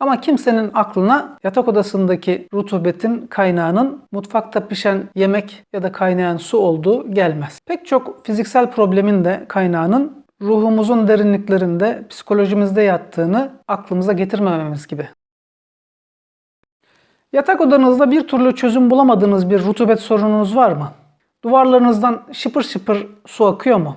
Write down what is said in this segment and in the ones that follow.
Ama kimsenin aklına yatak odasındaki rutubetin kaynağının mutfakta pişen yemek ya da kaynayan su olduğu gelmez. Pek çok fiziksel problemin de kaynağının ruhumuzun derinliklerinde, psikolojimizde yattığını aklımıza getirmememiz gibi. Yatak odanızda bir türlü çözüm bulamadığınız bir rutubet sorununuz var mı? Duvarlarınızdan şıpır şıpır su akıyor mu?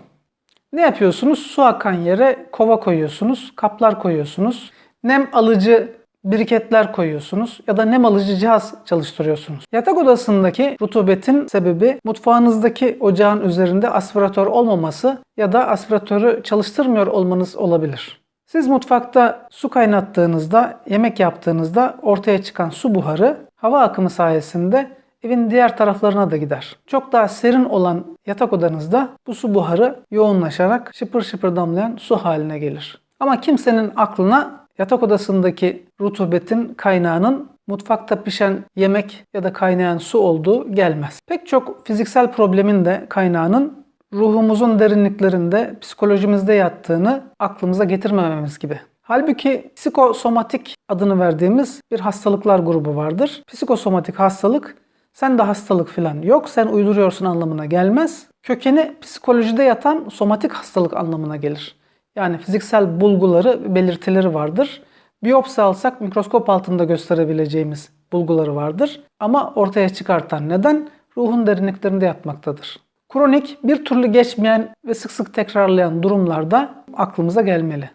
Ne yapıyorsunuz? Su akan yere kova koyuyorsunuz, kaplar koyuyorsunuz, nem alıcı biriketler koyuyorsunuz ya da nem alıcı cihaz çalıştırıyorsunuz. Yatak odasındaki rutubetin sebebi mutfağınızdaki ocağın üzerinde aspiratör olmaması ya da aspiratörü çalıştırmıyor olmanız olabilir. Siz mutfakta su kaynattığınızda, yemek yaptığınızda ortaya çıkan su buharı hava akımı sayesinde evin diğer taraflarına da gider. Çok daha serin olan yatak odanızda bu su buharı yoğunlaşarak şıpır şıpır damlayan su haline gelir. Ama kimsenin aklına yatak odasındaki rutubetin kaynağının mutfakta pişen yemek ya da kaynayan su olduğu gelmez. Pek çok fiziksel problemin de kaynağının ruhumuzun derinliklerinde, psikolojimizde yattığını aklımıza getirmememiz gibi. Halbuki psikosomatik adını verdiğimiz bir hastalıklar grubu vardır. Psikosomatik hastalık sen de hastalık falan yok, sen uyduruyorsun anlamına gelmez. Kökeni psikolojide yatan somatik hastalık anlamına gelir. Yani fiziksel bulguları, belirtileri vardır. Biyopsi alsak mikroskop altında gösterebileceğimiz bulguları vardır. Ama ortaya çıkartan neden ruhun derinliklerinde yatmaktadır. Kronik, bir türlü geçmeyen ve sık sık tekrarlayan durumlarda aklımıza gelmeli.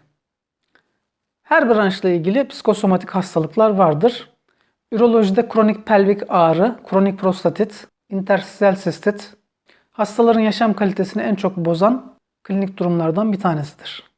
Her branşla ilgili psikosomatik hastalıklar vardır. Ürolojide kronik pelvik ağrı, kronik prostatit, interstisyal sistit, hastaların yaşam kalitesini en çok bozan klinik durumlardan bir tanesidir.